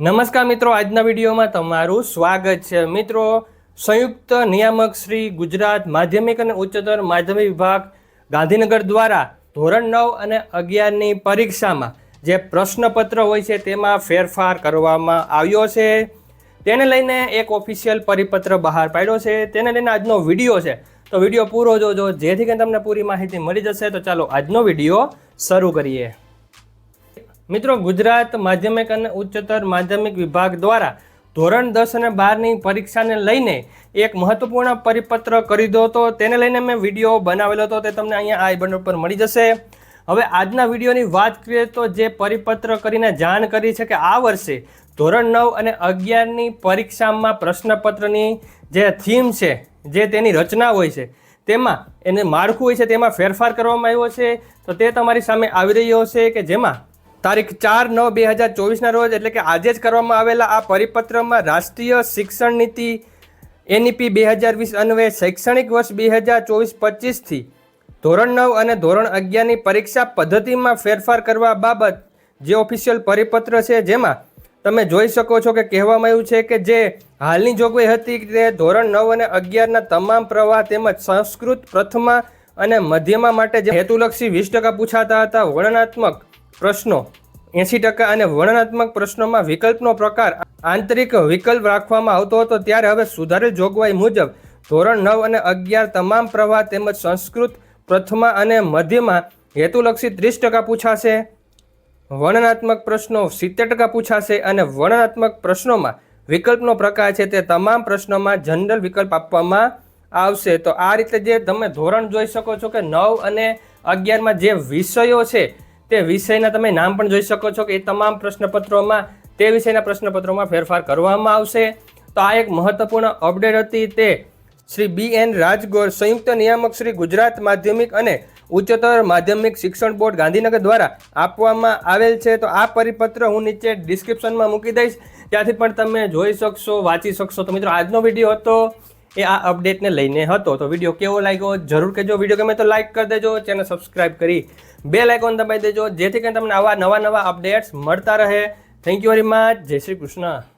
નમસ્કાર મિત્રો, આજના વિડીયોમાં તમારું સ્વાગત છે. મિત્રો, સંયુક્ત નિયામક શ્રી ગુજરાત માધ્યમિક અને ઉચ્ચતર માધ્યમિક વિભાગ ગાંધીનગર દ્વારા ધોરણ નવ અને અગિયારની પરીક્ષામાં જે પ્રશ્નપત્ર હોય છે તેમાં ફેરફાર કરવામાં આવ્યો છે. તેને લઈને એક ઓફિશિયલ પરિપત્ર બહાર પાડ્યો છે. તેને લઈને આજનો વીડિયો છે. તો વીડિયો પૂરો જોજો. જેથી કરીને તમને પૂરી માહિતી મળી જશે. તો ચાલો આજનો વીડિયો શરૂ કરીએ. મિત્રો, ગુજરાત માધ્યમિક અને ઉચ્ચતર માધ્યમિક વિભાગ દ્વારા ધોરણ દસ અને બારની પરીક્ષાને લઈને એક મહત્વપૂર્ણ પરિપત્ર કરી દો તો તેને લઈને મેં વીડિયો બનાવેલો હતો, તે તમને અહીંયા આઈ બટન ઉપર મળી જશે. હવે આજના વિડીયોની વાત કરીએ તો જે પરિપત્ર કરીને જાણ કરી છે કે આ વર્ષે ધોરણ નવ અને અગિયારની પરીક્ષામાં પ્રશ્નપત્રની જે થીમ છે, જે તેની રચના હોય છે, તેમાં એને માળખું હોય છે, તેમાં ફેરફાર કરવામાં આવ્યો છે, તો તે તમારી સામે આવી રહ્યો છે કે જેમાં તારીખ ચાર નવ બે હજાર ચોવીસના રોજ એટલે કે આજે જ કરવામાં આવેલા આ પરિપત્રમાં રાષ્ટ્રીય શિક્ષણ નીતિ એનઈપી બે હજાર વીસ અન્વયે શૈક્ષણિક વર્ષ બે હજાર ચોવીસ પચીસથી ધોરણ નવ અને ધોરણ અગિયારની પરીક્ષા પદ્ધતિમાં ફેરફાર કરવા બાબત જે ઓફિશિયલ પરિપત્ર છે જેમાં તમે જોઈ શકો છો કે કહેવામાં આવ્યું છે કે જે હાલની જોગવાઈ હતી તે ધોરણ નવ અને અગિયારના તમામ પ્રવાહ તેમજ સંસ્કૃત પ્રથમા અને મધ્યમા માટે જે હેતુલક્ષી વીસ ટકા પૂછાતા હતા, વર્ણનાત્મક પ્રશ્નો. એંસી ટકા અને વર્ણનાત્મક પ્રશ્નોમાં વિકલ્પનો પ્રકાર આંતરિક વિકલ્પ રાખવામાં આવતો હતો ત્યારે હવે સુધારેલ જોગવાઈ મુજબ ધોરણ નવ અને અગિયાર તમામ પ્રવાહ તેમજ સંસ્કૃત પ્રથમા અને મધ્યમાં હેતુલક્ષી ત્રીસ ટકા પૂછાશે. વર્ણનાત્મક પ્રશ્નો સિત્તેર ટકા પૂછાશે અને વર્ણનાત્મક પ્રશ્નોમાં વિકલ્પનો પ્રકાર છે તે તમામ પ્રશ્નોમાં જનરલ વિકલ્પ આપવામાં આવશે. તો આ રીતે જે તમે ધોરણ જોઈ શકો છો કે નવ અને અગિયારમાં જે વિષયો છે તે વિષયના તમે નામ પણ જોઈ શકો છો કે એ તમામ પ્રશ્નપત્રોમાં, તે વિષયના પ્રશ્નપત્રોમાં ફેરફાર કરવામાં આવશે. તો આ એક મહત્વપૂર્ણ અપડેટ હતી તે શ્રી બી એન રાજગોર, સંયુક્ત નિયામક શ્રી ગુજરાત માધ્યમિક અને ઉચ્ચતર માધ્યમિક શિક્ષણ બોર્ડ ગાંધીનગર દ્વારા આપવામાં આવેલ છે. તો આ પરિપત્ર હું નીચે ડિસ્ક્રિપ્શનમાં મૂકી દઈશ. ત્યાંથી પણ તમે જોઈ શકશો, વાંચી શકશો. તો મિત્રો, આજનો વીડિયો હતો એ આ અપડેટને લઈને હતો. તો વીડિયો કેવો લાગ્યો? જરૂર કહેજો. વીડિયો ગમે તો લાઇક કરી દેજો. ચેનલ સબસ્ક્રાઇબ કરી બે લાઇકોન દબાવી દેજો. જેથી કરીને તમને આવા નવા નવા અપડેટ્સ મળતા રહે. થેન્ક યુ વેરી મચ જય શ્રી કૃષ્ણ.